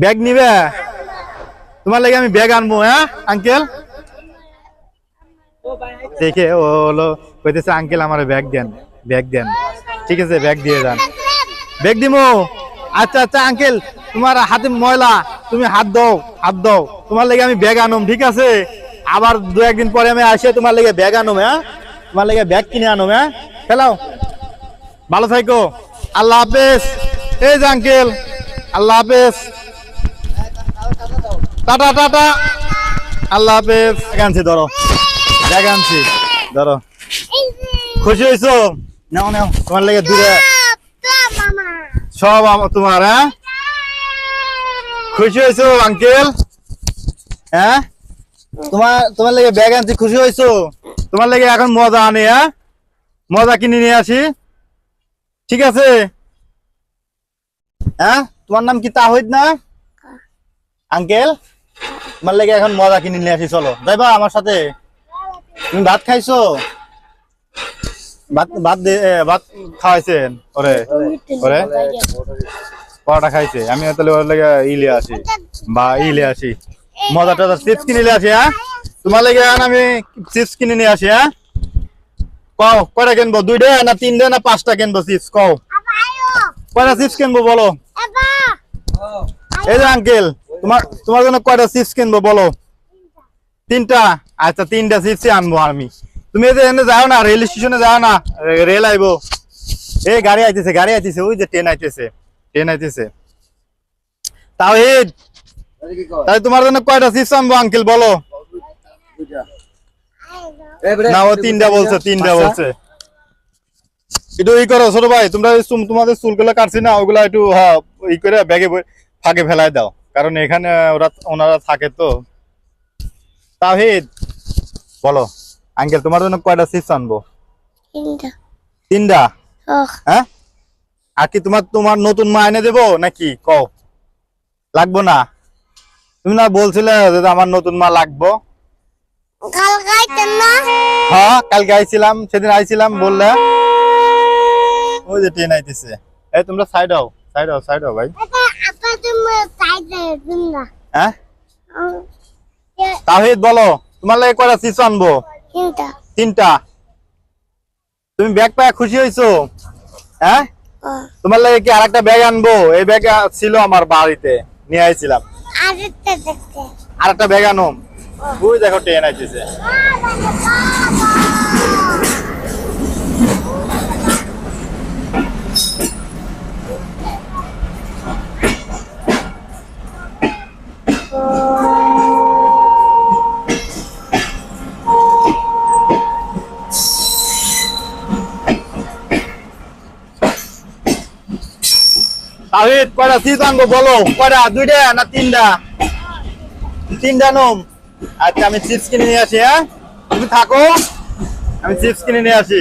Bag নিবে? তোমার লাগে আমি ব্যাগ আনব হ্যাঁ আঙ্কেল দেখে ও হলো, কইতেছে আঙ্কেল আমার ব্যাগ দেন ব্যাগ দেন। ঠিক আছে, ব্যাগ দিয়ে যান। ব্যাগ দিমু? আচ্ছা আচ্ছা আঙ্কেল তোমার হাতে ময়লা, তুমি হাত দাও হাত দাও। তোমার লাগে আমি ব্যাগ আনুম, ঠিক আছে? আবার দু একদিন পরে আমি আসে তোমার লাগে ব্যাগ আনুম হ্যাঁ? তোমার লাগে ব্যাগ কিনে আনুম হ্যাঁ? ফেলাও। ভালো থাকো আল্লাহ হাফেজ। এই যে আঙ্কেল আল্লাহ হাফেজ। Tata tata. আল্লাহ হাফেজ। ধরো। ব্যাগ ধরো। খুশি হয়েছো? নাও নাও। তোমার লাগে দূরে। সব আমার তোমার হ্যাঁ? খুশি হয়েছো আঙ্কেল হ্যাঁ? তোমার তোমার লাগে ব্যাগ আনছি খুশি হয়েছো? তোমার লেগে এখন মজা আনে হ্যাঁ? মজা কিনে নিয়ে আসি। ঠিক আছে? হ্যাঁ? তোমার নাম কি তাহিদ না? আঙ্কেল তোমার লাগে এখন মজা কিনে নিয়ে আসি চলো। যাইবা আমার সাথে। তুমি ভাত খাইছো? ভাত ভাত ভাত খাওয়াইছেন? ওরে ওরে। পরোটা খাইছে। আমি তাহলে ওর লাগে ইলে আসি। বা ইলে আসি। মজা টজা চিপস কিনে নিয়ে আসি হ্যাঁ? তোমার লাগে এখন আমি চিপস কিনে নিয়ে আসি হ্যাঁ? কও কয়টা কিনবো? দুইটা না তিনটা না পাঁচটা কিনবো চিপস? কও। কয়টা চিপস কিনবো বলো? এই যে আঙ্কেল। তোমার তোমার জন্য কয়টা চিপস কিনবো বলো? তিনটা? আচ্ছা তিনটা চিপস আনব আমি। তুমি এই যে এনে যাও না রেল স্টেশনে যাও না রেল আইবো। এই গাড়ি আইতেছে গাড়ি আইতেছে ওই যে ট্রেন আইতেছে ট্রেন আইতেছে। তাও এই তোমার জন্য কয়টা চিপস আনব আঙ্কেল বলো? না ও তিনটা বলছে তিনটা বলছে। একটু ই করো ছোট ভাই তোমরা চুল- তোমাদের চুলগুলো কাটছি না ওগুলা একটু হ্যাঁ ই করে ব্যাগে ফাঁকে ফেলাই দাও। কারণ এখানে ওরা ওনারা থাকে তো। তাহিদ বলো আঙ্কেল তোমার জন্য কয়টা চিপস আনব? তিনটা। হ্যাঁ? আর কি তোমার তোমার নতুন মা এনে দেবো নাকি? কও। লাগবো না? তুমি না বলছিলে যে আমার নতুন মা লাগবো। কাল গাইতেন না? হ্যাঁ কালকে আইছিলাম সেদিন আইছিলাম বললে। ওই যে ট্রেন আইতেছে। এই তোমরা সাইড হও সাইড হও সাইড হও ভাই। হ্যাঁ তাহিদ বলো তোমার লাগে কয়টা চিপস আনব? তিনটা। তুমি ব্যাগ পায় খুশি হয়েছো হ্যাঁ? তোমার লাগে কি আরেকটা ব্যাগ আনব? এই ব্যাগ ছিল আমার বাড়িতে নিয়ে আইছিলাম। আরেকটা ব্যাগ আনো। ওই দেখো ট্রেন আইতেছে। তাহিদ, কয়টা সিট আনব বলো? কয়টা? দুইটা না তিনটা? তিনটা নোম। আচ্ছা আমি চিপস কিনে নিয়ে আসি হ্যাঁ? তুমি থাকো। আমি চিপস কিনে নিয়ে আসি।